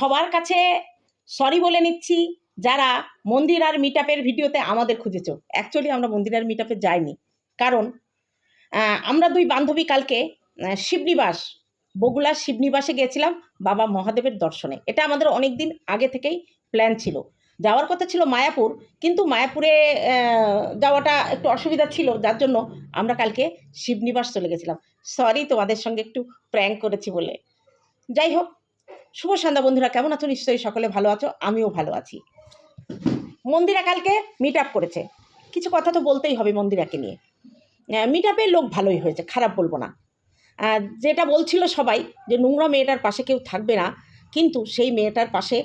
সবার কাছে সরি বলে নিচ্ছি, যারা মন্দির আর মিট ভিডিওতে আমাদের খুঁজেছো। অ্যাকচুয়ালি আমরা মন্দির আর মিট যাইনি। কারণ আমরা দুই বান্ধবী কালকে শিবনিবাস বগুলার শিবনিবাসে গিয়েছিলাম বাবা মহাদেবের দর্শনে। এটা আমাদের অনেক দিন আগে থেকেই প্ল্যান ছিল। যাওয়ার কথা ছিল মায়াপুর, কিন্তু মায়াপুরে যাওয়াটা একটু অসুবিধা ছিল, যার জন্য আমরা কালকে শিবনিবাস চলে গেছিলাম। সরি তোমাদের সঙ্গে একটু প্র্যাঙ্ক করেছি বলে। যাই হোক শুভ সন্ধ্যা বন্ধুরা, কেমন আছো? নিশ্চয়ই সকলে ভালো আছো, আমিও ভালো আছি। মন্দিরা কালকে মিট আপ করেছে। কিছু কথা তো বলতেই হবে মন্দিরাকে নিয়ে। মিট আপে লোক ভালোই হয়েছে, খারাপ বলব না। যেটা বলছিল সবাই যে নোংরা মেয়েটার পাশে কেউ থাকবে না, কিন্তু সেই মেয়েটার পাশে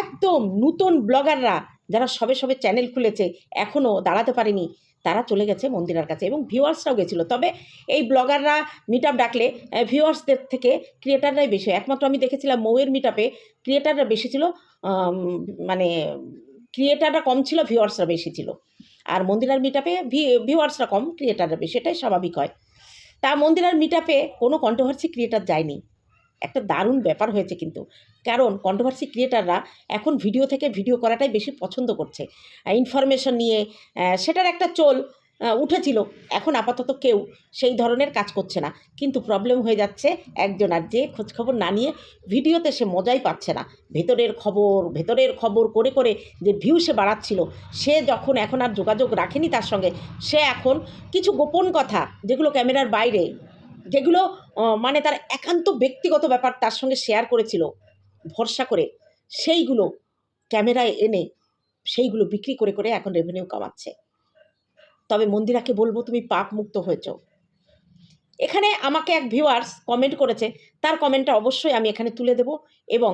একদম নূতন ব্লগাররা যারা সবে সবে চ্যানেল খুলেছে এখনও দাঁড়াতে পারেনি। তারা চলে গেছে মন্দিরার কাছে এবং ভিউয়ার্সরাও গেছিল। তবে এই ব্লগাররা মিট ডাকলে ভিউয়ার্সদের থেকে ক্রিয়েটাররাই বেশি একমাত্র আমি দেখেছিলাম মৌয়ের মিট আপে ক্রিয়েটাররা বেশি ছিল মানে ক্রিয়েটাররা কম ছিল ভিউয়ার্সরা বেশি ছিল। আর মন্দিরার মিট আপে ভিউয়ার্সরা কম ক্রিয়েটাররা বেশি। এটাই স্বাভাবিক হয়। তা মন্দিরার মিট আপে কোনো কন্ট্রোভার্সি ক্রিয়েটার যায়নি। একটা দারুণ ব্যাপার হয়েছে কিন্তু। কারণ কন্ট্রোভার্সি ক্রিয়েটাররা এখন ভিডিও থেকে ভিডিও করাটাই বেশি পছন্দ করছে। ইনফরমেশন নিয়ে সেটার একটা চোল উঠেছিল। এখন আপাতত কেউ সেই ধরনের কাজ করছে না। কিন্তু প্রবলেম হয়ে যাচ্ছে একজন আর যে খোঁজখবর না নিয়ে ভিডিওতে সে মজাই পাচ্ছে না। ভেতরের খবর ভেতরের খবর করে করে যে ভিউ সে বাড়াচ্ছিল, সে যখন এখন আর যোগাযোগ রাখেনি তার সঙ্গে, সে এখন কিছু গোপন কথা, যেগুলো ক্যামেরার বাইরে যেগুলো মানে তার একান্ত ব্যক্তিগত ব্যাপার তার সঙ্গে শেয়ার করেছিল, ভরসা করে, সেইগুলো ক্যামেরায় এনে, সেইগুলো বিক্রি করে করে এখন রেভিনিউ কামাচ্ছে। তবে মন্দিরাকে বলব, তুমি পাপ মুক্ত হয়েছ। এখানে আমাকে এক ভিউয়ার্স কমেন্ট করেছে, তার কমেন্টটা অবশ্যই আমি এখানে তুলে দেব এবং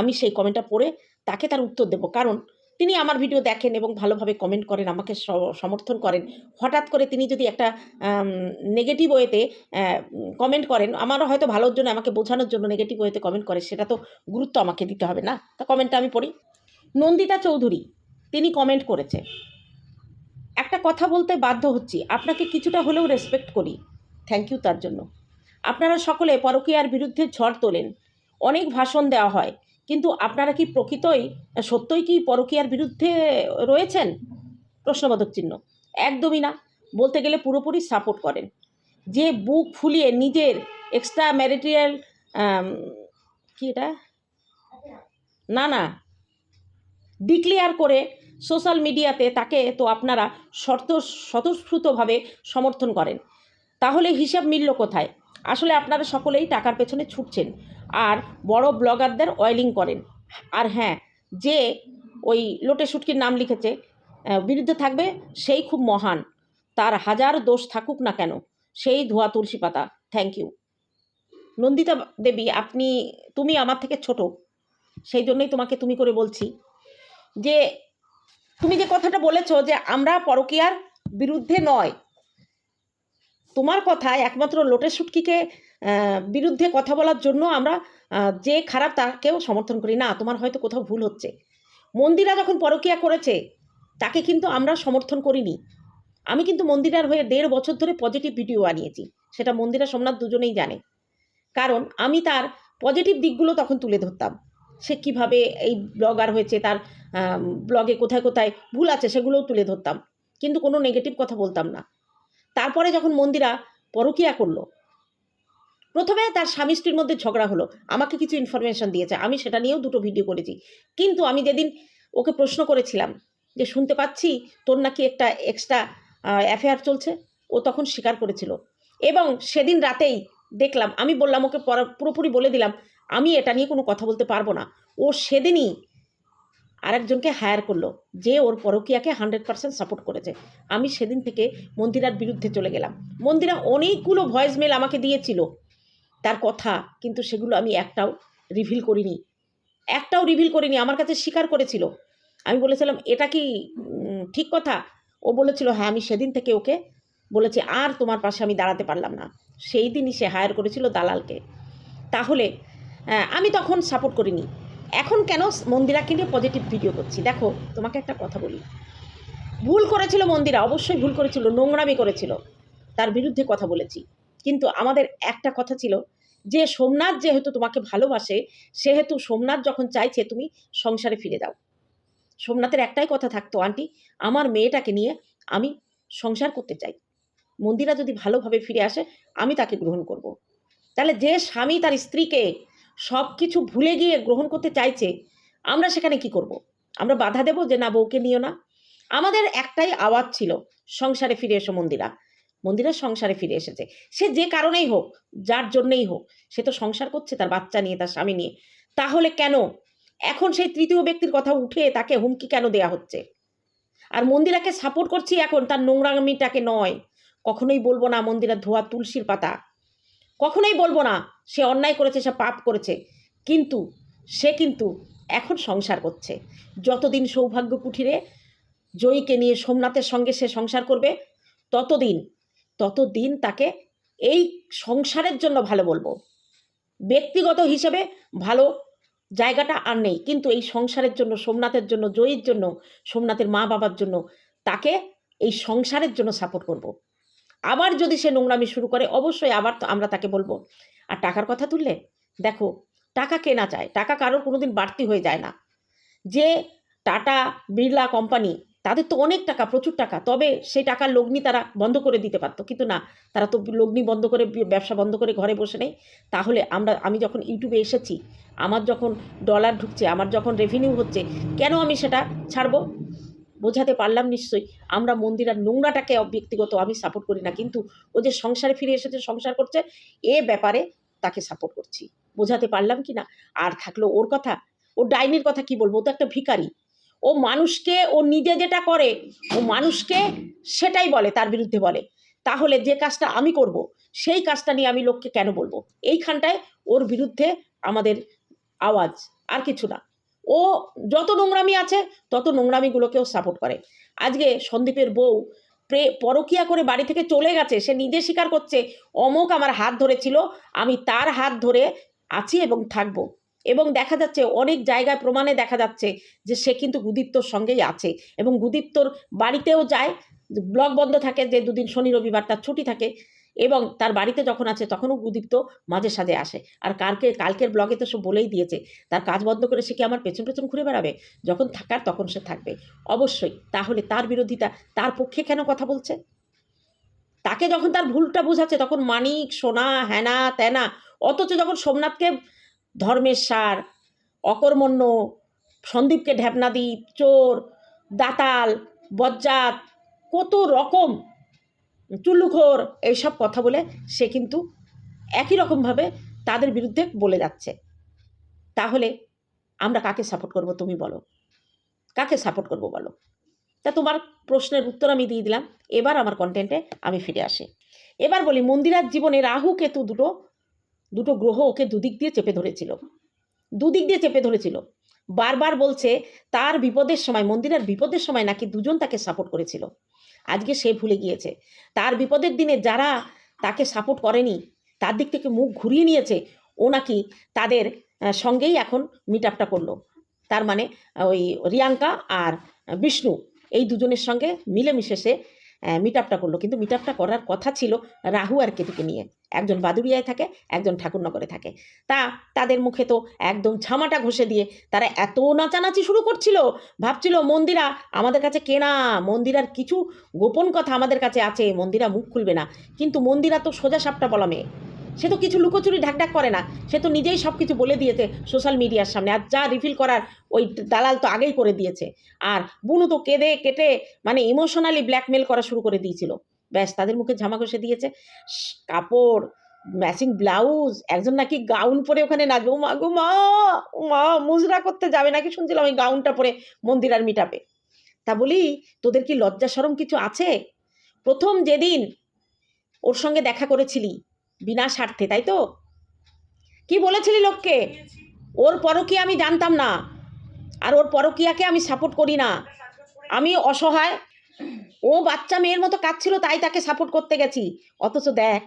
আমি সেই কমেন্টটা পড়ে তাকে তার উত্তর দেব। কারণ তিনি আমার ভিডিও দেখেন এবং ভালোভাবে কমেন্ট করেন, আমাকে সমর্থন করেন। হঠাৎ করে তিনি যদি একটা নেগেটিভ ওয়েতে কমেন্ট করেন, আমারও হয়তো ভালোর জন্য, আমাকে বোঝানোর জন্য নেগেটিভ ওয়েতে কমেন্ট করে সেটা তো গুরুত্ব আমাকে দিতে হবে না। তা কমেন্টটা আমি পড়ি। নন্দিতা চৌধুরী, তিনি কমেন্ট করেছে। একটা কথা বলতে বাধ্য হচ্ছি, আপনাকে কিছুটা হলেও রেসপেক্ট করি। থ্যাংক ইউ তার জন্য। আপনারা সকলে পরকীয়ার বিরুদ্ধে ঝড় তোলেন। অনেক ভাষণ দেওয়া হয়। কিন্তু আপনারা কি প্রকৃতই, সত্যই কি পরকীয়ার বিরুদ্ধে রয়েছেন? প্রশ্নবোধক চিহ্ন। একদমই না। বলতে গেলে পুরোপুরি সাপোর্ট করেন। যে বুক ফুলিয়ে নিজের এক্সট্রা ম্যারিটিয়াল কি এটা? না না। ডিক্লেয়ার করে সোশ্যাল মিডিয়াতে তাকে তো আপনারা শর্ত, স্বতঃস্ফূর্তভাবে সমর্থন করেন। তাহলে হিসাব মিলল কোথায়? আসলে আপনারা সকলেই টাকার পেছনে ছুটছেন। আর বড় ব্লগারদের অয়েলিং করেন। আর হ্যাঁ যে ওই লোটে শুটকির নাম লিখেছে বিরুদ্ধে থাকবে, সেই খুব মহান। তার হাজার দোষ থাকুক না কেন, সেই ধোয়া তুলসী পাতা। থ্যাংক ইউ নন্দিতা দেবী, আপনি, তুমি আমার থেকে ছোট। সেই জন্যই তোমাকে তুমি করে বলছি যে, তুমি যে কথাটা বলেছ যে আমরা পরকীয়ার বিরুদ্ধে নয় তোমার কথায় একমাত্র লোটে শুটকিকে আহ, বিরুদ্ধে কথা বলার জন্য আমরা যে খারাপ তাকেও সমর্থন করি। না তোমার হয়তো কোথাও ভুল হচ্ছে। মন্দিরা যখন পরকীয়া করেছে তাকে কিন্তু আমরা সমর্থন করিনি। আমি কিন্তু মন্দিরার হয়ে দেড় বছর ধরে পজিটিভ ভিডিও বানিয়েছি। সেটা মন্দিরা সোমনাথ দুজনেই জানে। কারণ আমি তার পজিটিভ দিকগুলো তখন তুলে ধরতাম। সে কীভাবে এই ব্লগার হয়েছে তার ব্লগে কোথায় কোথায় ভুল আছে সেগুলোও তুলে ধরতাম। কিন্তু কোনো নেগেটিভ কথা বলতাম না। তারপরে যখন মন্দিরা পরকিয়া করল, প্রথমে তার স্বামী স্ত্রীর মধ্যে ঝগড়া হলো। আমাকে কিছু ইনফরমেশন দিয়েছে। আমি সেটা নিয়েও দুটো ভিডিও করেছি। কিন্তু আমি যেদিন ওকে প্রশ্ন করেছিলাম যে, শুনতে পাচ্ছি তোর নাকি একটা এক্সট্রা অ্যাফেয়ার চলছে? ও তখন স্বীকার করেছিল। এবং সেদিন রাতেই দেখলাম, আমি বললাম ওকে পরা- পুরোপুরি বলে দিলাম, আমি এটা নিয়ে কোনো কথা বলতে পারব না। ও সেদিনই আরেকজনকে হায়ার করল, যে ওর পরকিয়াকে হান্ড্রেড পার্সেন্ট সাপোর্ট করেছে। আমি সেদিন থেকে মন্দিরার বিরুদ্ধে চলে গেলাম। মন্দিরা অনেকগুলো ভয়েস মেল আমাকে দিয়েছিল। তার কথা, কিন্তু সেগুলো আমি একটাও রিভিল করিনি। একটাও রিভিল করিনি, আমার কাছে স্বীকার করেছিল। আমি বলেছিলাম, এটা কি ঠিক কথা? ও বলেছিল হ্যাঁ আমি সেদিন থেকে ওকে বলেছি, আর তোমার পাশে আমি দাঁড়াতে পারলাম না। সেই দিনই সে হায়ার করেছিল দালালকে। তাহলে আমি তখন সাপোর্ট করিনি। এখন কেন মন্দিরাকে নিয়ে পজিটিভ ভিডিও করছি? দেখো, তোমাকে একটা কথা বলি। ভুল করেছিল মন্দিরা, অবশ্যই ভুল করেছিল, নোংরামি করেছিল, তার বিরুদ্ধে কথা বলেছি। কিন্তু আমাদের একটা কথা ছিল, যে সোমনাথ যেহেতু তোমাকে ভালোবাসে, সেহেতু সোমনাথ যখন চাইছে তুমি সংসারে ফিরে যাও সোমনাথের একটাই কথা থাকতো, আন্টি, আমার মেয়েটাকে নিয়ে আমি সংসার করতে চাই। মন্দিরা যদি ভালোভাবে ফিরে আসে, আমি তাকে গ্রহণ করব। তাহলে যে স্বামী তার স্ত্রীকে সব কিছু ভুলে গিয়ে গ্রহণ করতে চাইছে, আমরা সেখানে কি করব। আমরা বাধা দেব যে না, বউকে নিও না। আমাদের একটাই আওয়াজ ছিল, সংসারে ফিরে এসো মন্দিরা। মন্দিরা সংসারে ফিরে এসেছে। সে যে কারণেই হোক, যার জন্যেই হোক, সে তো সংসার করছে তার বাচ্চা নিয়ে, তার স্বামী নিয়ে। তাহলে কেন? এখন সেই তৃতীয় ব্যক্তির কথা উঠে তাকে হুমকি কেন দেয়া হচ্ছে? আর মন্দিরাকে সাপোর্ট করছি এখন, তার নোংরামিটাকে নয়। কখনোই বলব না মন্দিরা ধোয়া তুলসীর পাতা। কখনোই বলব না, সে অন্যায় করেছে, সে পাপ করেছে। কিন্তু সে কিন্তু এখন সংসার করছে। যতদিন সৌভাগ্য কুঠিরে জয়ীকে নিয়ে সোমনাথের সঙ্গে সে সংসার করবে, ততদিন ততদিন তাকে এই সংসারের জন্য ভালো বলব। ব্যক্তিগত হিসেবে ভালো জায়গাটা আর নেই, কিন্তু এই সংসারের জন্য, সোমনাথের জন্য, জয়ীর জন্য, সোমনাথের মা বাবার জন্য তাকে এই সংসারের জন্য সাপোর্ট করব। আবার যদি সে নোংরামি শুরু করে, অবশ্যই আবার তো আমরা তাকে বলব, আর টাকার কথা তুললে? দেখো, টাকা কেনা চায়? টাকা কারোর কোনোদিন বাড়তি হয়ে যায় না। যে টাটা, বিড়লা কোম্পানি, তাদের তো অনেক টাকা, প্রচুর টাকা, তবে সেই টাকার লগ্নি তারা বন্ধ করে দিতে পারতো। কিন্তু না, তারা তো লগ্নি বন্ধ করে, ব্যবসা বন্ধ করে ঘরে বসে নেই। তাহলে আমরা, আমি যখন ইউটিউবে এসেছি, আমার যখন ডলার ঢুকছে, আমার যখন রেভিনিউ হচ্ছে, কেন আমি সেটা ছাড়বো? বোঝাতে পারলাম নিশ্চয়ই। আমরা মন্দিরার নোংরাটাকে ব্যক্তিগত আমি সাপোর্ট করি না। কিন্তু ও যে সংসারে ফিরে এসেছে, সংসার করছে, এ ব্যাপারে তাকে সাপোর্ট করছি। বোঝাতে পারলাম কি না? আর থাকল ওর কথা। ও ডাইনির কথা কি বলব? ও তো একটা ভিখারি। ও মানুষকে, ও নিজে যেটা করে, ও মানুষকে সেটাই বলে, তার বিরুদ্ধে বলে। তাহলে যে কাজটা আমি করব, সেই কাজটা নিয়ে আমি লোককে কেন বলব? এইখানটায় ওর বিরুদ্ধে আমাদের আওয়াজ। আর কিছু না। ও যত নোংরামি আছে, তত নোংরামিগুলোকেও সাপোর্ট করে। আজকে সন্দীপের বউ প্রে পরকিয়া করে বাড়ি থেকে চলে গেছে, সে নিজে স্বীকার করছে, অমুক আমার হাত ধরেছিল, আমি তার হাত ধরে আছি এবং থাকব। এবং দেখা যাচ্ছে, অনেক জায়গায় প্রমাণে দেখা যাচ্ছে যে সে কিন্তু গুদীপ্তর সঙ্গেই আছে। এবং গুদীপ্তর বাড়িতেও যায় ব্লগ বন্ধ থাকে, যে দুদিন শনি রবিবার তার ছুটি থাকে এবং তার বাড়িতে যখন আছে তখনও উদীপ্ত মাঝে সাঝে আসে। আর কালকে, কালকের ব্লগে তো সে বলেই দিয়েছে, তার কাজ বন্ধ করে সে কি আমার পেছন পেছন ঘুরে বেড়াবে? যখন থাকার তখন সে থাকবে। অবশ্যই, তাহলে তার বিরোধিতা তার পক্ষে কেন কথা বলছে? তাকে যখন তার ভুলটা বোঝাচ্ছে তখন মানিক, সোনা হ্যানা ত্যানা অথচ যখন সোমনাথকে ধর্মের সার, অকর্মণ্য, সন্দীপকে ঢ্যাপনাদ্বীপ চোর, দাতাল, বজ্জাত, কত রকম চুল্লুখোর এইসব কথা বলে সে কিন্তু একই রকমভাবে তাদের বিরুদ্ধে বলে যাচ্ছে। তাহলে আমরা কাকে সাপোর্ট করব তুমি বলো? কাকে সাপোর্ট করব বলো? তা তোমার প্রশ্নের উত্তর আমি দিয়ে দিলাম। এবার আমার কন্টেন্টে আমি ফিরে আসি। এবার বলি, মন্দিরার জীবনে রাহু, কেতু দুটো দুটো গ্রহ ওকে দুদিক দিয়ে চেপে ধরেছিল। দুদিক দিয়ে চেপে ধরেছিল। বারবার বলছে, তার বিপদের সময়, মন্দিরের বিপদের সময় নাকি দুজন তাকে সাপোর্ট করেছিল। আজকে সে ভুলে গিয়েছে। তার বিপদের দিনে যারা তাকে সাপোর্ট করেনি, তার দিক থেকে মুখ ঘুরিয়ে নিয়েছে, ও নাকি তাদের সঙ্গেই এখন মিট আপটা করল। তার মানে ওই রিয়াঙ্কা আর বিষ্ণু এই দুজনের সঙ্গে মিলেমিশে সে মিট আপটা করল। কিন্তু মিট আপটা করার কথা ছিল রাহু আর কেতুকে নিয়ে। একজন বাদুরিয়ায় থাকে, একজন ঠাকুরনগরে থাকে। তা তাদের মুখে তো একদম ছামাটা ঘষে দিয়ে তারা এত নাচানাচি শুরু করছিল। ভাবছিল, মন্দিরা আমাদের কাছে কেনা, মন্দিরার কিছু গোপন কথা আমাদের কাছে আছে, মন্দিরা মুখ খুলবে না। কিন্তু মন্দিরা তো সোজা সাপটা বলা মেয়ে। সে তো কিছু লুকোচুরি ঢাকঢাক করে না। সে তো নিজেই সব কিছু বলে দিয়েছে সোশ্যাল মিডিয়ার সামনে। আর যা রিফিল করার, ওই দালাল তো আগেই করে দিয়েছে। আর বুনু তো কেঁদে কেটে মানে ইমোশনালি ব্ল্যাকমেল করা শুরু করে দিয়েছিল। ব্যাস, তাদের মুখে ঝামা ঘষে দিয়েছে। কাপড় ম্যাচিং ব্লাউজ একজন নাকি গাউন পরে ওখানে নাচবে। ও মা গো মা ও মা মুজরা করতে যাবে নাকি? শুনছিলাম ওই গাউনটা পরে মন্দির আর মিটাপে তা বলি, তোদের কি লজ্জা সরম কিছু আছে? প্রথম যেদিন ওর সঙ্গে দেখা করেছিলি বিনা স্বার্থে, তাই তো? কি বলেছিলি লোককে? ওর পরকীয়া আমি জানতাম না, আর ওর পরকীয়াকে আমি সাপোর্ট করি না। আমি অসহায়, ও বাচ্চা মেয়ের মতো কাঁদছিল, তাই তাকে সাপোর্ট করতে গেছি। অথচ দেখ,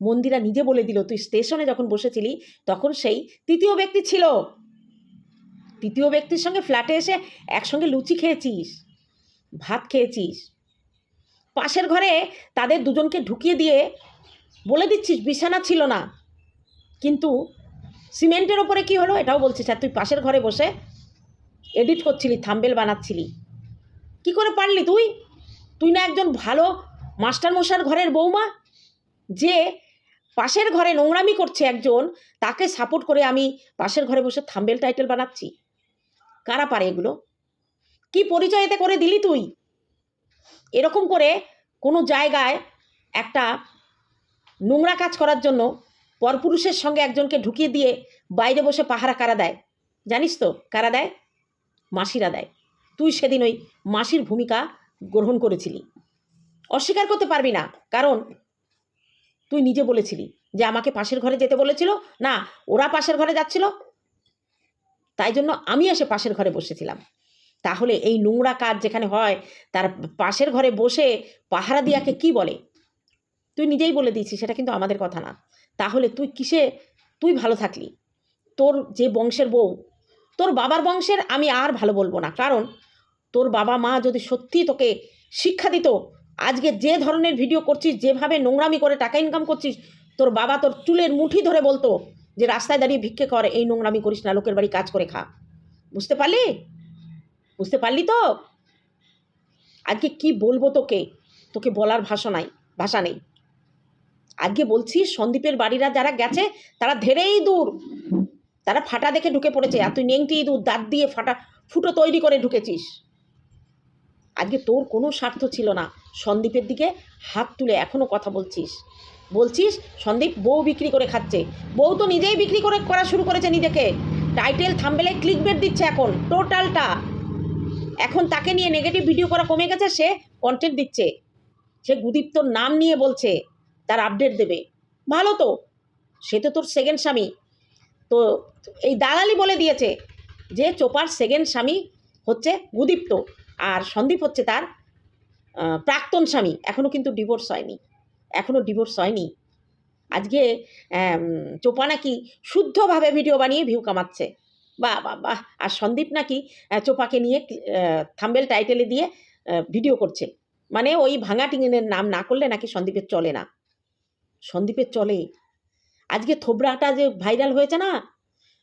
মন্দিরা নিজে বলে দিল, তুই স্টেশনে যখন বসেছিলি, তখন সেই তৃতীয় ব্যক্তি ছিল। তৃতীয় ব্যক্তির সঙ্গে ফ্ল্যাটে এসে একসঙ্গে লুচি খেয়েছিস, ভাত খেয়েছিস। পাশের ঘরে তাদের দুজনকে ঢুকিয়ে দিয়ে বলে দিচ্ছিস, বিছানা ছিল না। কিন্তু সিমেন্টের ওপরে কি হলো এটাও বলছিস, আর তুই পাশের ঘরে বসে এডিট করছিলি, থাম্বেল বানাচ্ছিলি। কি করে পারলি তুই? তুই না একজন ভালো মাস্টার মশার ঘরের বৌমা? যে পাশের ঘরে নোংরামি করছে একজন, তাকে সাপোর্ট করে আমি পাশের ঘরে বসে থাম্বেল টাইটেল বানাচ্ছি। কারা পারে এগুলো? কি পরিচয় এতে করে দিলি তুই? এরকম করে কোনো জায়গায় একটা নোংরা কাজ করার জন্য পরপুরুষের সঙ্গে একজনকে ঢুকিয়ে দিয়ে বাইরে বসে পাহারা কারা দেয়? জানিস তো কারা দেয়? মাসিরা দেয়। তুই সেদিন ওই মাসির ভূমিকা গ্রহণ করেছিলি। অস্বীকার করতে পারবি না, কারণ তুই নিজে বলেছিলি যে আমাকে পাশের ঘরে যেতে বলেছিল। না, ওরা পাশের ঘরে যাচ্ছিল। তাই জন্য আমি এসে পাশের ঘরে বসেছিলাম। তাহলে এই নোংরা কাজ যেখানে হয়, তার পাশের ঘরে বসে পাহারা দিয়াকে কি বলে? তুই নিজেই বলে দিয়েছিস, সেটা কিন্তু আমাদের কথা না। তাহলে তুই কিসে, তুই ভালো থাকলি? তোর যে বংশের বউ, তোর বাবার বংশের আমি আর ভালো বলব না। কারণ তোর বাবা মা যদি সত্যি তোকে শিক্ষা দিত, আজকে যে ধরনের ভিডিও করছিস, যেভাবে নোংরামি করে টাকা ইনকাম করছিস, তোর বাবা তোর চুলের মুঠি ধরে বলতো যে রাস্তায় দাঁড়িয়ে ভিক্ষে কর, এই নোংরামি করিস না, লোকের বাড়ি কাজ করে খা। বুঝতে পারলি? বুঝতে পারলি তো? আজকে কি বলব তোকে? তোকে বলার ভাষা নাই, ভাষা নেই। আজকে বলছি, সন্দীপের বাড়িরা যারা গেছে, তারা ধেরেই দূর। তারা ফাটা দেখে ঢুকে পড়েছে। আর তুই নেংটি দূর দাঁত দিয়ে ফাটা, ফুটো তৈরি করে ঢুকেছিস। আজকে তোর কোনো স্বার্থ ছিল না। সন্দীপের দিকে হাত তুলে এখনও কথা বলছিস। বলছিস, সন্দীপ বউ বিক্রি করে খাচ্ছে। বউ তো নিজেই বিক্রি করে, করা শুরু করেছে নিজেকে। টাইটেল থাম্বেলে ক্লিক বেট দিচ্ছে এখন, টোটালটা। এখন তাকে নিয়ে নেগেটিভ ভিডিও করা কমে গেছে, সে কন্টেন্ট দিচ্ছে। সে গুদীপ্তর নাম নিয়ে বলছে। তার আপডেট দেবে। ভালো তো। সে তো তোর সেকেন্ড স্বামী। তো এই দালালি বলে দিয়েছে যে চোপার সেকেন্ড স্বামী হচ্ছে গুদীপ্ত আর সন্দীপ হচ্ছে তার প্রাক্তন স্বামী। এখনও কিন্তু ডিভোর্স হয়নি। এখনও ডিভোর্স হয়নি। আজকে চোপা নাকি শুদ্ধভাবে ভিডিও বানিয়ে ভিউ কামাচ্ছে। বাহ বাহ বাহ। আর সন্দীপ নাকি চোপাকে নিয়ে থাম্বেল টাইটেলে দিয়ে ভিডিও করছে। মানে ওই ভাঙা টিঙেনের নাম না করলে নাকি সন্দীপের চলে না। সন্দীপের চলে। আজকে থোবড়াটা যে ভাইরাল হয়েছে না?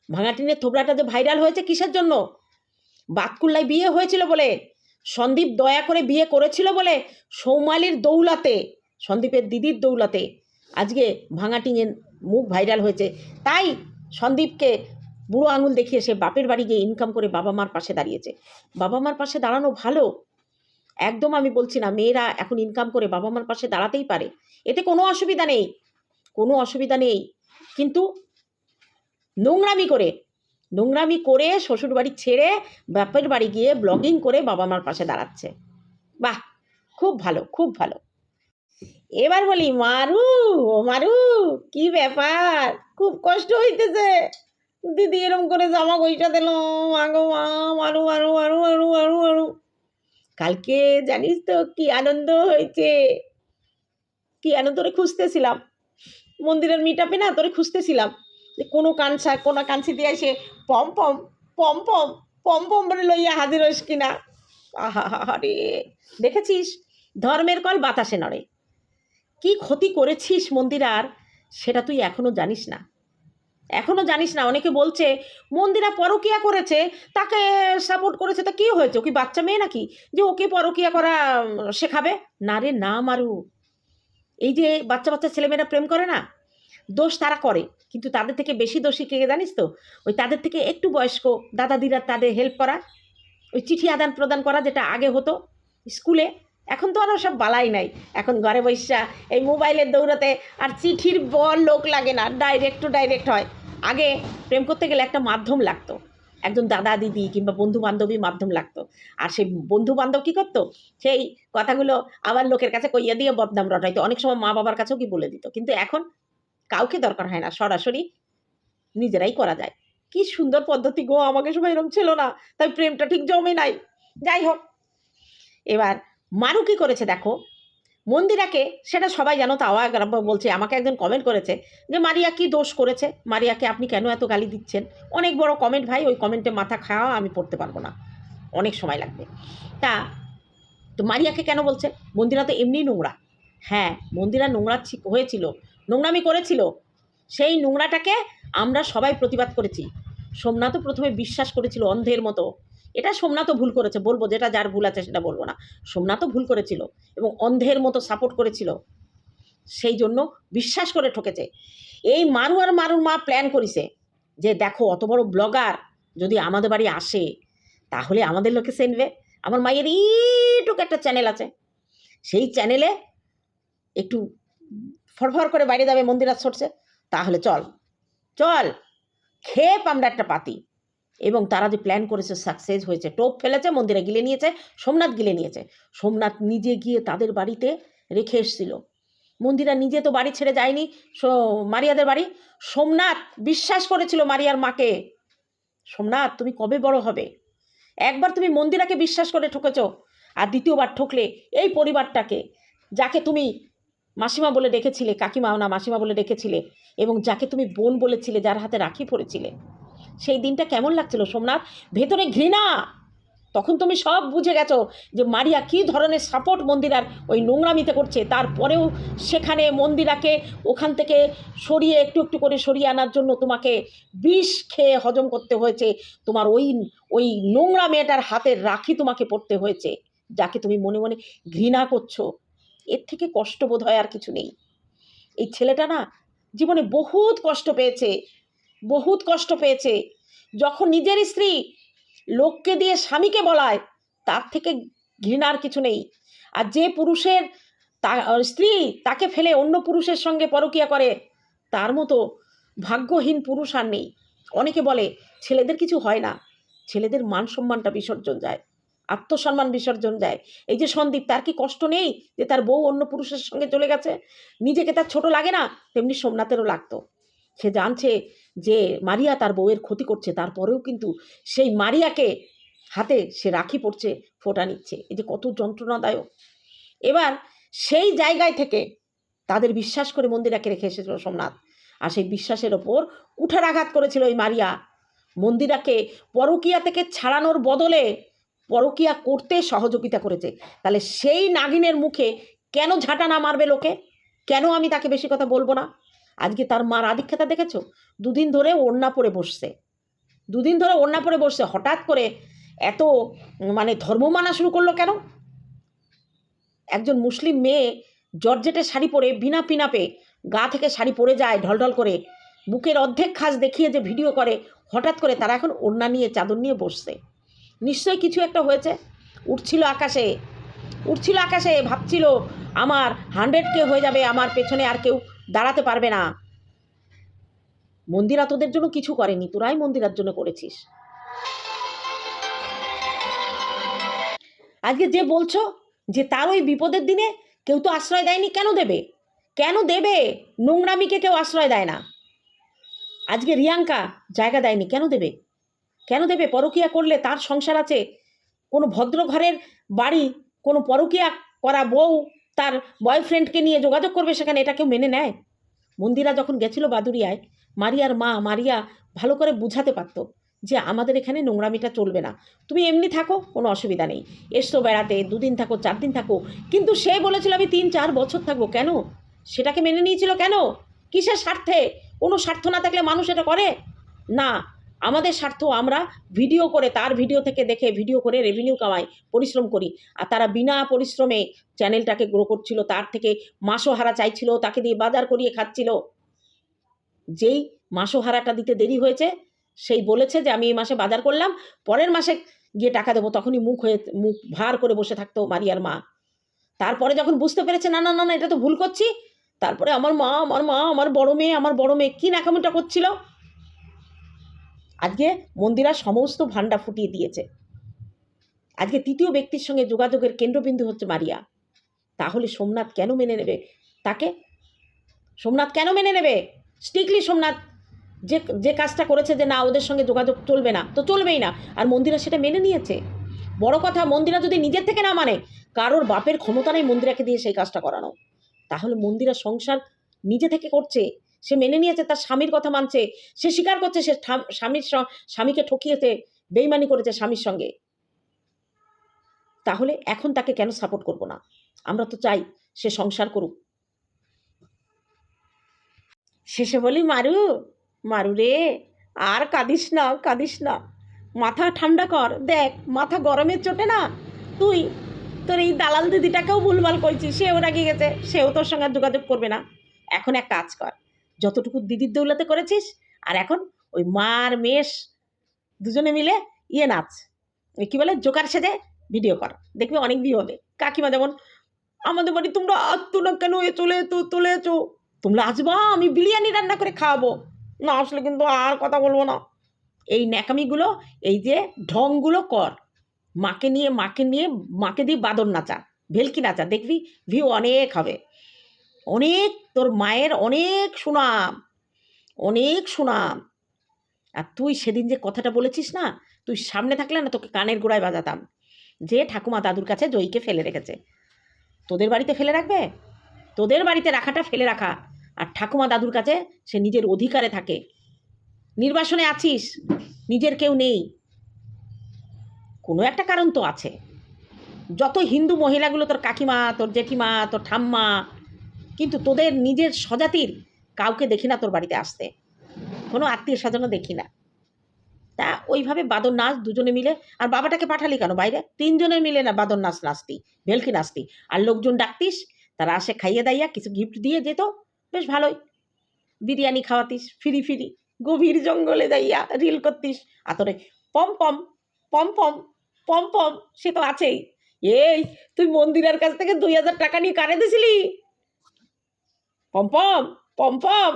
ভাঙাটিনের থোবড়াটা যে ভাইরাল হয়েছে কিসের জন্য? বাতকুল্লায় বিয়ে হয়েছিল বলে, সন্দীপ দয়া করে বিয়ে করেছিল বলে সৌমালির দৌলাতে, সন্দীপের দিদির দৌলাতে আজকে ভাঙা টিঙের মুখ ভাইরাল হয়েছে। তাই সন্দীপকে বুড়ো আঙুল দেখিয়ে সে বাপের বাড়ি গিয়ে ইনকাম করে বাবা মার পাশে দাঁড়িয়েছে। বাবা মার পাশে দাঁড়ানো ভালো। একদম আমি বলছি না, মেয়েরা এখন ইনকাম করে বাবা মার পাশে দাঁড়াতেই পারে। এতে কোনো অসুবিধা নেই। কোনো অসুবিধা নেই। কিন্তু নোংরামি করে নোংরামি করে শ্বশুর বাড়ি ছেড়ে বাপের বাড়ি গিয়ে ব্লগিং করে বাবা মার পাশে দাঁড়াচ্ছে। বাহ! খুব ভালো খুব ভালো। এবার বলি, মারু, ও মারু, কি ব্যাপার? খুব কষ্ট হইতেছে। দিদি এরম করে জামা গইটা দিল মাগো মা, মারু মারু মারু মারু মারু মারু। কালকে জানিস তো কি আনন্দ হয়েছে। কি, এনে তোরে খুঁজতেছিলাম। মন্দিরের মিটাপে না তোরে খুঁজতেছিলাম। যে কোনো কানসা, কোনো কানসি দিয়ে সে পম পম পম পম পম পম বলে লইয়া হাজির হইস কিনা। আহা রে দেখেছিস? ধর্মের কল বাতাসে নড়ে। কি ক্ষতি করেছিস মন্দিরার সেটা তুই এখনও জানিস না। এখনও জানিস না, অনেকে বলছে, মন্দিরা পরকিয়া করেছে, তাকে সাপোর্ট করেছে, তা কি হয়েছে? ও কি বাচ্চা মেয়ে নাকি? যে ওকে পরকিয়া করা শেখাবে? না রে, না মারু। এই যে বাচ্চা বাচ্চা ছেলেমেয়েরা প্রেম করে না, দোষ তারা করে, কিন্তু তাদের থেকে বেশি দোষী কে জানিস তো? ওই তাদের থেকে একটু বয়স্ক দাদা দিদা তাদের হেল্প করা, ওই চিঠি আদান প্রদান করা যেটা আগে হতো স্কুলে, এখন তো আর সব বালাই নাই। এখন ঘরে বৈশা এই মোবাইলের দৌড়াতে আর চিঠির বল লোক লাগে না ডাইরেক্ট টু ডাইরেক্ট হয়। আগে প্রেম করতে গেলে একটা মাধ্যম লাগতো। একজন দাদা দিদি কিংবা বন্ধু বান্ধবী মাধ্যম লাগতো। আর সেই বন্ধু বান্ধব কী করতো? সেই কথাগুলো আবার লোকের কাছে কইয়া দিয়ে বদনাম রটাইতো। অনেক সময় মা বাবার কাছেও কি বলে দিত। কিন্তু এখন কাউকে দরকার হয় না। সরাসরি নিজেরাই করা যায়। কি সুন্দর পদ্ধতি গো, আমাকে সময় এরকম ছিল না। তাই প্রেমটা ঠিক জমে নাই। যাই হোক, এবার মারু কি করেছে দেখো? মন্দিরাকে, সেটা সবাই জানো, তাও বলছে, আমাকে একজন কমেন্ট করেছে যে, মারিয়া কি দোষ করেছে? মারিয়াকে আপনি কেন এত গালি দিচ্ছেন? অনেক বড় কমেন্ট ভাই, ওই কমেন্টে মাথা খাওয়া আমি পড়তে পারব না। অনেক সময় লাগবে। তা, তো মারিয়াকে কেন বলছে? মন্দিরা তো এমনি নোংরা। হ্যাঁ মন্দিরা নোংরা হয়েছিল। নোংরামি করেছিল। সেই নোংরাটাকে আমরা সবাই প্রতিবাদ করেছি। সোমনাথও প্রথমে বিশ্বাস করেছিল অন্ধের মতো। এটা সোমনাথও ভুল করেছে, বলব যেটা যার ভুল আছে সেটা বলব না। সোমনাথও ভুল করেছিল এবং অন্ধের মতো সাপোর্ট করেছিল, সেই জন্য বিশ্বাস করে ঠকেছে। এই মারু আর মারুর মা প্ল্যান করেছে যে দেখো অত বড় ব্লগার যদি আমাদের বাড়ি আসে, তাহলে আমাদের লোকে সেনবে আমার মায়ের ইটুক একটা চ্যানেল আছে। সেই চ্যানেলে একটু ফরফর করে বাইরে যাবে মন্দিরাত সরছে তাহলে চল চল, খেপ আমরা একটা পাতি। এবং তারা যে প্ল্যান করেছে সাকসেস হয়েছে, টোপ ফেলেছে, মন্দিরে গিলে নিয়েছে, সোমনাথ গিলে নিয়েছে। সোমনাথ নিজে গিয়ে তাদের বাড়িতে রেখে এসেছিল। মন্দিরা নিজে তো বাড়ি ছেড়ে যায়নি মারিয়াদের বাড়ি। সোমনাথ বিশ্বাস করেছিল মারিয়ার মাকে, সোমনাথ তুমি কবে বড় হবে? একবার তুমি মন্দিরাকে বিশ্বাস করে ঠকেছ আর দ্বিতীয়বার ঠকলে এই পরিবারটাকে, যাকে তুমি মাসিমা বলে ডেকেছিলে, কাকিমা না মাসিমা বলে ডেকেছিলে, এবং যাকে তুমি বোন বলেছিলে, যার হাতে রাখি পড়েছিলে সেই দিনটা কেমন লাগছিল সোমনাথ? ভেতরে ঘৃণা। তখন তুমি সব বুঝে গেছো যে মারিয়া কী ধরনের সাপোর্ট মন্দিরার ওই নোংরামিতে করছে। তারপরেও সেখানে মন্দিরাকে ওখান থেকে সরিয়ে একটু একটু করে সরিয়ে আনার জন্য তোমাকে বিষ খেয়ে হজম করতে হয়েছে। তোমার ওই ওই নোংরা মেয়েটার হাতের রাখি তোমাকে পড়তে হয়েছে, যাকে তুমি মনে মনে ঘৃণা করছ। এর থেকে কষ্ট বোধ হয় আর কিছু নেই। এই ছেলেটা না জীবনে বহুত কষ্ট পেয়েছে। বহুত কষ্ট পেয়েছে। যখন নিজের স্ত্রী লোককে দিয়ে স্বামীকে বলায়, তার থেকে ঘৃণার কিছু নেই। আর যে পুরুষের তা, স্ত্রী তাকে ফেলে অন্য পুরুষের সঙ্গে পরকিয়া করে, তার মতো ভাগ্যহীন পুরুষ আর নেই। অনেকে বলে, ছেলেদের কিছু হয় না। ছেলেদের মান সম্মানটা বিসর্জন যায়, আত্মসম্মান বিসর্জন যায়। এই যে সন্দীপ, তার কি কষ্ট নেই যে তার বউ অন্য পুরুষের সঙ্গে চলে গেছে? নিজেকে তার ছোট লাগে না, তেমনি সোমনাথেরও লাগতো। সে জানছে যে মারিয়া তার বউয়ের ক্ষতি করছে, তারপরেও কিন্তু সেই মারিয়াকে হাতে সে রাখি পড়ছে ফোঁটা নিচ্ছে। এই যে কত যন্ত্রণাদায়ক। এবার সেই জায়গায় থেকে তাদের বিশ্বাস করে মন্দিরাকে রেখে এসেছিল সোমনাথ। আর সেই বিশ্বাসের ওপর কুঠারাঘাত করেছিল ওই মারিয়া। মন্দিরাকে পরকিয়া থেকে ছাড়ানোর বদলে পরকিয়া করতে সহযোগিতা করেছে। তাহলে সেই নাগিনের মুখে কেন ঝাঁটা না মারবে লোকে? কেন আমি তাকে বেশি কথা বলব না? আজকে তার মার আধিক্ষেতা দেখেছ? দুদিন ধরে ওড়না পরে বসছে। দুদিন ধরে ওড়না পরে বসছে। হঠাৎ করে এত মানে ধর্ম মানা শুরু করল কেন? একজন মুসলিম মেয়ে জর্জেটের শাড়ি পরে বিনা পিনাপে গা থেকে শাড়ি পরে যায় ঢলঢল করে। বুকের অর্ধেক খাস দেখিয়ে যে ভিডিও করে, হঠাৎ করে তারা এখন ওড়না নিয়ে, চাদর নিয়ে বসছে। নিশ্চয়ই কিছু একটা হয়েছে? উঠছিল আকাশে। উঠছিল আকাশে, ভাবছিল, আমার হান্ড্রেড কে হয়ে যাবে, আমার পেছনে আর কেউ দাঁড়াতে পারবে না। মন্দিরা তোদের জন্য কিছু করেনি, তোরাই মন্দিরার জন্য করেছিস। আজকে যে বলছো যে তার ওই বিপদের দিনে কেউ তো আশ্রয় দেয়নি, কেন দেবে? কেন দেবে? নোংরামিকে কেউ আশ্রয় দেয় না। আজকে রিয়াঙ্কা জায়গা দেয়নি, কেন দেবে? কেন দেবে? পরকিয়া করলে তার সংসার আছে। কোনো ভদ্র ঘরের বাড়ি, কোনো পরকিয়া করা বউ তার বয়ফ্রেন্ডকে নিয়ে যোগাযোগ করবে সেখানে, এটা কেউ মেনে নেয়? মন্দিরা যখন গেছিল বাদুরিয়ায় মারিয়ার মা মারিয়া ভালো করে বুঝাতে পারতো যে আমাদের এখানে নোংরামিটা চলবে না। তুমি এমনি থাকো, কোনো অসুবিধা নেই। এসো বেড়াতে, দুদিন থাকো, চার দিন থাকো। কিন্তু সে বলেছিল, আমি তিন, চার বছর থাকব কেন? সেটাকে মেনে নিয়েছিল কেন? কিসের স্বার্থে? কোনো স্বার্থ না থাকলে মানুষ এটা করে? না আমাদের স্বার্থ আমরা ভিডিও করে, তার ভিডিও থেকে দেখে ভিডিও করে রেভিনিউ কামাই, পরিশ্রম করি। আর তারা বিনা পরিশ্রমে চ্যানেলটাকে গ্রো করছিল, তার থেকে মাসোহারা চাইছিল, তাকে দিয়ে বাজার করিয়ে খাচ্ছিল। যেই মাসোহারাটা দিতে দেরি হয়েছে, সেই বলেছে যে, আমি এই মাসে বাজার করলাম, পরের মাসে গিয়ে টাকা দেবো। তখনই মুখ হয়ে, মুখ ভার করে বসে থাকতো মারিয়ার মা। তারপরে যখন বুঝতে পেরেছে, না না না না, এটা তো ভুল করছি, তারপরে, আমার মা আমার মা, আমার বড় মেয়ে, আমার বড় মেয়ে কী নাকামিটা করছিল? আজকে মন্দিরা সমস্ত ভান্ডা ফুটিয়ে দিয়েছে। আজকে তৃতীয় ব্যক্তির সঙ্গে যোগাযোগের কেন্দ্রবিন্দু হচ্ছে মারিয়া। তাহলে সোমনাথ কেন মেনে নেবে? তাকে? সোমনাথ কেন মেনে নেবে? স্ট্রিক্টলি সোমনাথ, যে যে কাজটা করেছে যে না, ওদের সঙ্গে যোগাযোগ চলবে না, তো চলবেই না। আর মন্দিরা সেটা মেনে নিয়েছে। বড় কথা, মন্দিরা যদি নিজের থেকে না মানে কারোর বাপের ক্ষমতা নেই মন্দিরাকে দিয়ে সেই কাজটা করানো। তাহলে মন্দিরা সংসার নিজে থেকে করছে। সে মেনে নিয়েছে, তার স্বামীর কথা মানছে, সে স্বীকার করছে, সে স্বামীর স্বামীকে ঠকিয়েছে, বেইমানি করেছে স্বামীর সঙ্গে। তাহলে এখন তাকে কেন সাপোর্ট করব না? আমরা তো চাই সে সংসার করুক। শেষে বলি, মারু মারু রে, আর কাঁদিস না কাঁদিস না। মাথা ঠান্ডা কর, দেখ, মাথা গরমের চোটে না। তুই, তোর এই দালাল দিদিটাকেও ভুলভাল করছিস সেও রাগি গেছে, সেও তোর সঙ্গে যোগাযোগ করবে না। এখন এক কাজ কর যতটুকু দিদির দৌলাতে করেছিস, আর এখন ওই মার মেষ দুজনে মিলে ইয়ে নাচ। ওই কী বলে, জোকার সেজে ভিডিও কর। দেখবি অনেক ভিউ হবে। কাকিমা যেমন, আমাদের বাড়ি তোমরা আসতো না কেন? এ চলে এতো চলে এসো। তোমরা আসবা, আমি বিরিয়ানি রান্না করে খাওয়াবো। না আসলে কিন্তু আর কথা বলব না। এই ন্যাকামিগুলো, এই যে ঢংগুলো কর। মাকে নিয়ে মাকে নিয়ে, মাকে দিয়ে বাদর নাচা, ভেলকি নাচা। দেখবি ভিউ অনেক হবে। অনেক তোর মায়ের অনেক সুনাম অনেক সুনাম। আর তুই সেদিন যে কথাটা বলেছিস না, তুই সামনে থাকলে না তোকে কানের গোড়ায় বাজাতাম। যে ঠাকুমা দাদুর কাছে জয়ীকে ফেলে রেখেছে। তোদের বাড়িতে ফেলে রাখবে? তোদের বাড়িতে রাখাটা ফেলে রাখা। আর ঠাকুমা দাদুর কাছে সে নিজের অধিকারে থাকে। নির্বাসনে আছিস, নিজের কেউ নেই। কোনো একটা কারণ তো আছে। যত হিন্দু মহিলাগুলো তোর কাকিমা, তোর জেঠিমা, তোর ঠাম্মা কিন্তু তোদের নিজের স্বজাতির কাউকে দেখি না তোর বাড়িতে আসতে। কোনো আত্মীয় স্বজনও দেখি না। তা ওইভাবে বাদর নাচ দুজনে মিলে, আর বাবাটাকে পাঠালি কেন বাইরে? তিনজনে মিলে না বাদর নাচ নাচতি, ভেলকি নাচতি। আর লোকজন ডাকতিস, তারা আসে খাইয়ে দাইয়া, কিছু গিফট দিয়ে যেত, বেশ ভালোই। বিরিয়ানি খাওয়াতিস, ফিরি ফিরি, গভীর জঙ্গলে দাইয়া রিল করতিস। আর তোরে পম পম পম পম পম পম, সে তো আছেই। এই, তুই মন্দিরের কাছ থেকে দুই হাজার টাকা নিয়ে কারে দিছিলি? পম পম পম পম।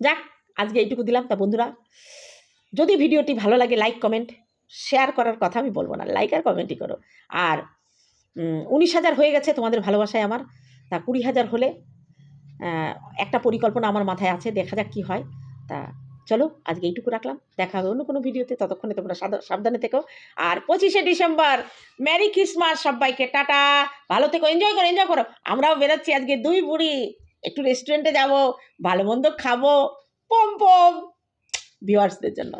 যাক, আজকে এইটুকু দিলাম তা বন্ধুরা। যদি ভিডিওটি ভালো লাগে লাইক কমেন্ট শেয়ার করার কথা আমি বলব না। লাইক আর কমেন্টই করো। আর উনিশ হাজার হয়ে গেছে তোমাদের ভালোবাসায় আমার। তা কুড়ি হাজার হলে একটা পরিকল্পনা আমার মাথায় আছে, দেখা যাক কী হয়। তা চলো, আজকে এইটুকু রাখলাম। দেখা হবে অন্য কোনো ভিডিওতে। ততক্ষণে তোমরা সাবধানে থেকো। আর পঁচিশে ডিসেম্বর ম্যারি ক্রিসমাস সবাইকে, টাটা। ভালো থেকো এনজয় করো এনজয় করো। আমরাও বেরোচ্ছি আজকে দুই বুড়ি। একটু রেস্টুরেন্টে যাব ভালো মন্দ খাব পম পম ভিওয়ার্সদের জন্য।